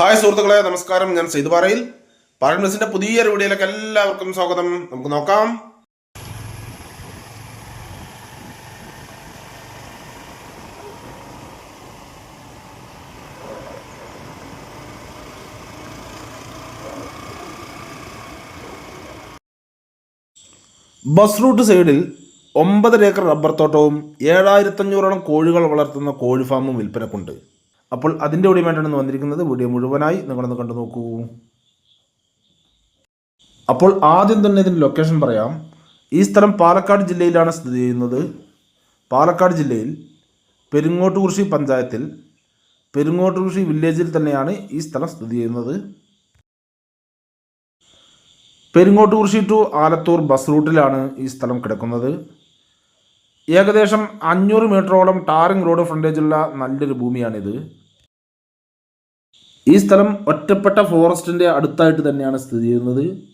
Hi സുഹൃത്തുക്കളെ നമസ്കാരം. ഞാൻ സെയ്തു പാറയിൽ. പാരൻസിന്റെ പുതിയ വീഡിയോയിലേക്ക് എല്ലാവർക്കും സ്വാഗതം. നമുക്ക് നോക്കാം. ബസ് റൂട്ട് സൈഡിൽ ഒമ്പതര ഏക്കർ റബ്ബർ തോട്ടവും ഏഴായിരത്തഞ്ഞൂറോളം കോഴികൾ വളർത്തുന്ന കോഴി ഫാമും വിൽപ്പനക്കുണ്ട്. അപ്പോൾ അതിന്റെ വേണ്ടിയാണ് വന്നിരിക്കുന്നത്. വീഡിയോ മുഴുവനായി നിങ്ങളൊന്ന് കണ്ടു നോക്കൂ. അപ്പോൾ ആദ്യം തന്നെ ഇതിന്റെ ലൊക്കേഷൻ പറയാം. ഈ സ്ഥലം പാലക്കാട് ജില്ലയിലാണ് സ്ഥിതി ചെയ്യുന്നത്. പാലക്കാട് ജില്ലയിൽ പെരുങ്ങോട്ടുകുറിശി പഞ്ചായത്തിൽ പെരുങ്ങോട്ടുകുറിശി വില്ലേജിൽ തന്നെയാണ് ഈ സ്ഥലം സ്ഥിതി ചെയ്യുന്നത്. പെരുങ്ങോട്ടുകുറിശി ടു ആലത്തൂർ ബസ് റൂട്ടിലാണ് ഈ സ്ഥലം കിടക്കുന്നത്. ഏകദേശം അഞ്ഞൂറ് മീറ്ററോളം ടാറിംഗ് റോഡ് ഫ്രണ്ടേജുള്ള നല്ലൊരു ഭൂമിയാണിത്. ഈ സ്ഥലം ഒറ്റപ്പെട്ട ഫോറസ്റ്റിന്റെ അടുത്തായിട്ട് തന്നെയാണ് സ്ഥിതി ചെയ്യുന്നത്.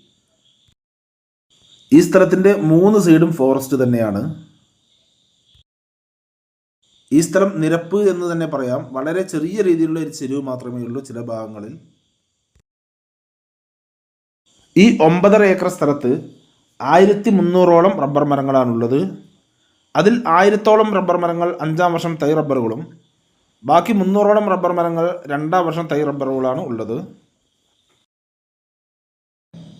ഈ സ്ഥലത്തിന്റെ മൂന്ന് സൈഡും ഫോറസ്റ്റ് തന്നെയാണ്. ഈ സ്ഥലം നിരപ്പ് എന്ന് തന്നെ പറയാം. വളരെ ചെറിയ രീതിയിലുള്ള ഒരു ചെരുവ് മാത്രമേ ഉള്ളൂ ചില ഭാഗങ്ങളിൽ. ഈ ഒമ്പതര ഏക്കർ സ്ഥലത്ത് ആയിരത്തി മുന്നൂറോളം റബ്ബർ മരങ്ങളാണുള്ളത്. അതിൽ ആയിരത്തോളം റബ്ബർ മരങ്ങൾ അഞ്ചാം വർഷം തൈ റബ്ബറുകളും ബാക്കി മുന്നൂറോളം റബ്ബർ മരങ്ങൾ രണ്ടാം വർഷം തൈ റബ്ബറുകളാണ് ഉള്ളത്.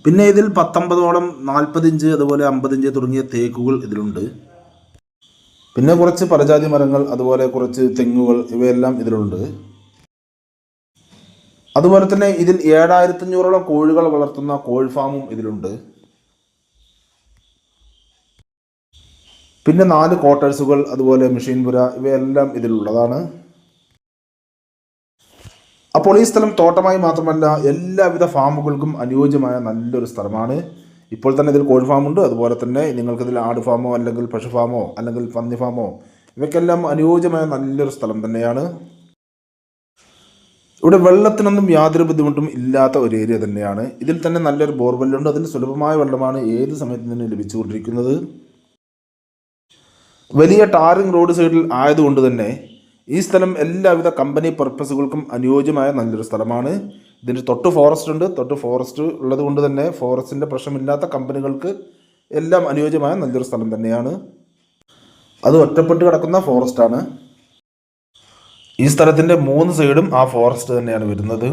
പിന്നെ ഇതിൽ പത്തൊമ്പതോളം നാൽപ്പതിഞ്ച് അതുപോലെ അമ്പതിഞ്ച് തുടങ്ങിയ തേക്കുകൾ ഇതിലുണ്ട്. പിന്നെ കുറച്ച് പരജാതി മരങ്ങൾ അതുപോലെ കുറച്ച് തെങ്ങുകൾ ഇവയെല്ലാം ഇതിലുണ്ട്. അതുപോലെ തന്നെ ഇതിൽ ഏഴായിരത്തഞ്ഞൂറോളം കോഴികൾ വളർത്തുന്ന കോഴി ഫാമും ഇതിലുണ്ട്. പിന്നെ നാല് ക്വാർട്ടേഴ്സുകൾ അതുപോലെ മെഷീൻ പുര ഇവയെല്ലാം ഇതിലുള്ളതാണ്. അപ്പോൾ ഈ സ്ഥലം തോട്ടമായി മാത്രമല്ല എല്ലാവിധ ഫാമുകൾക്കും അനുയോജ്യമായ നല്ലൊരു സ്ഥലമാണ്. ഇപ്പോൾ തന്നെ ഇതിൽ കോഴി ഫാമുണ്ട്. അതുപോലെ തന്നെ നിങ്ങൾക്കിതിൽ ആട് ഫാമോ അല്ലെങ്കിൽ പശു ഫാമോ അല്ലെങ്കിൽ പന്നി ഫാമോ ഇവയ്ക്കെല്ലാം അനുയോജ്യമായ നല്ലൊരു സ്ഥലം തന്നെയാണ്. ഇവിടെ വെള്ളത്തിനൊന്നും യാതൊരു ബുദ്ധിമുട്ടും ഇല്ലാത്ത ഒരു ഏരിയ തന്നെയാണ്. ഇതിൽ തന്നെ നല്ലൊരു ബോർവെല്ലുണ്ട്. അതിന് സുലഭമായ വെള്ളമാണ് ഏത് സമയത്ത് തന്നെ ലഭിച്ചുകൊണ്ടിരിക്കുന്നത്. വലിയ ടാറിംഗ് റോഡ് സൈഡിൽ ആയതുകൊണ്ട് തന്നെ ഈ സ്ഥലം എല്ലാവിധ കമ്പനി പർപ്പസുകൾക്കും അനുയോജ്യമായ നല്ലൊരു സ്ഥലമാണ്. ഇതിന്റെ തൊട്ട് ഫോറസ്റ്റ് ഉണ്ട്. തൊട്ട് ഫോറസ്റ്റ് ഉള്ളത് കൊണ്ട് തന്നെ ഫോറസ്റ്റിന്റെ പ്രശ്നമില്ലാത്ത കമ്പനികൾക്ക് എല്ലാം അനുയോജ്യമായ നല്ലൊരു സ്ഥലം തന്നെയാണ്. അത് ഒറ്റപ്പെട്ട് കിടക്കുന്ന ഫോറസ്റ്റാണ് ഈ സ്ഥലത്തിന്റെ മൂന്ന് സൈഡും ആ ഫോറസ്റ്റ് തന്നെയാണ് വരുന്നത്.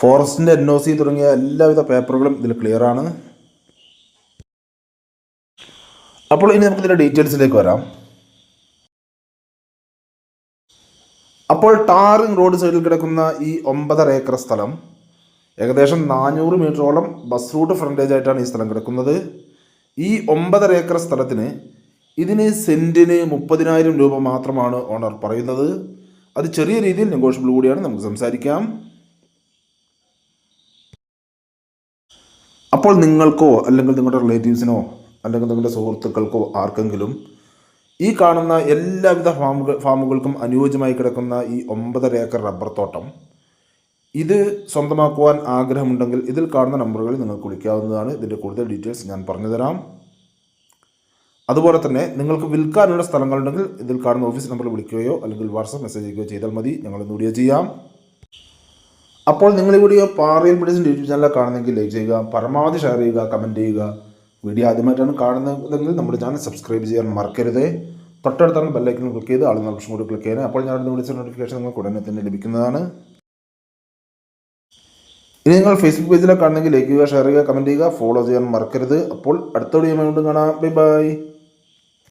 ഫോറസ്റ്റിന്റെ എൻ ഒ സി തുടങ്ങിയ എല്ലാവിധ പേപ്പറുകളും ഇതിൽ ക്ലിയർ ആണ്. അപ്പോൾ ഇനി നമുക്ക് ഇതിന്റെ ഡീറ്റെയിൽസിലേക്ക് വരാം. അപ്പോൾ ടാറിംഗ് റോഡ് സൈഡിൽ കിടക്കുന്ന ഈ ഒമ്പതര ഏക്കർ സ്ഥലം ഏകദേശം നാനൂറ് മീറ്ററോളം ബസ് റൂട്ട് ഫ്രണ്ടേജ് ആയിട്ടാണ് ഈ സ്ഥലം കിടക്കുന്നത്. ഈ ഒമ്പതര ഏക്കർ സ്ഥലത്തിന് ഇതിന് സെന്റിന് മുപ്പതിനായിരം രൂപ മാത്രമാണ് ഓണർ പറയുന്നത്. അത് ചെറിയ രീതിയിൽ നെഗോഷ്യബിൾ കൂടിയാണ്. നമുക്ക് സംസാരിക്കാം. അപ്പോൾ നിങ്ങൾക്കോ അല്ലെങ്കിൽ നിങ്ങളുടെ റിലേറ്റീവ്സിനോ അല്ലെങ്കിൽ നിങ്ങളുടെ സുഹൃത്തുക്കൾക്കോ ആർക്കെങ്കിലും ഈ കാണുന്ന എല്ലാവിധ ഫാമുകൾ ഫാമുകൾക്കും അനുയോജ്യമായി കിടക്കുന്ന ഈ ഒമ്പതര ഏക്കർ റബ്ബർ തോട്ടം ഇത് സ്വന്തമാക്കുവാൻ ആഗ്രഹമുണ്ടെങ്കിൽ ഇതിൽ കാണുന്ന നമ്പറുകളിൽ നിങ്ങൾക്ക് വിളിക്കാവുന്നതാണ്. ഇതിന്റെ കൂടുതൽ ഡീറ്റെയിൽസ് ഞാൻ പറഞ്ഞുതരാം അതുപോലെ തന്നെ നിങ്ങൾക്ക് വിൽക്കാനുള്ള സ്ഥലങ്ങളുണ്ടെങ്കിൽ ഇതിൽ കാണുന്ന ഓഫീസ് നമ്പറിൽ വിളിക്കുകയോ അല്ലെങ്കിൽ വാട്സപ്പ് മെസ്സേജ് അയക്കുകയോ ചെയ്താൽ മതി. ഞങ്ങൾ ഇന്ന് വീഡിയോ ചെയ്യാം. അപ്പോൾ നിങ്ങൾ ഈ വീഡിയോ പാറയിൽ മെഡിസിൻ യൂട്യൂബ് ചാനലിൽ കാണുന്നെങ്കിൽ ലൈക്ക് ചെയ്യുക പരമാവധി ഷെയർ ചെയ്യുക കമന്റ് ചെയ്യുക. വീഡിയോ ആദ്യമായിട്ടാണ് കാണുന്നതെങ്കിൽ നമ്മുടെ ചാനൽ സബ്സ്ക്രൈബ് ചെയ്യാൻ മറക്കരുത്. തൊട്ടടുത്താണ് ബെല്ലൈക്കൺ ക്ലിക്ക് ചെയ്ത് ആളുന്ന ഓപ്ഷൻ കൂടി ക്ലിക്ക് ചെയ്യാൻ. അപ്പോൾ ഞാൻ വിളിച്ച നോട്ടിഫിക്കേഷൻ നിങ്ങൾക്ക് ഉടനെ തന്നെ ലഭിക്കുന്നതാണ്. ഇനി നിങ്ങൾ ഫേസ്ബുക്ക് പേജിലൊക്കെ കാണുന്നെങ്കിൽ ലൈക്ക് ചെയ്യുക ഷെയർ ചെയ്യുക കമന്റ് ചെയ്യുക ഫോളോ ചെയ്യാൻ മറക്കരുത്. അപ്പോൾ അടുത്ത വീഡിയോ കാണാം. Bye bye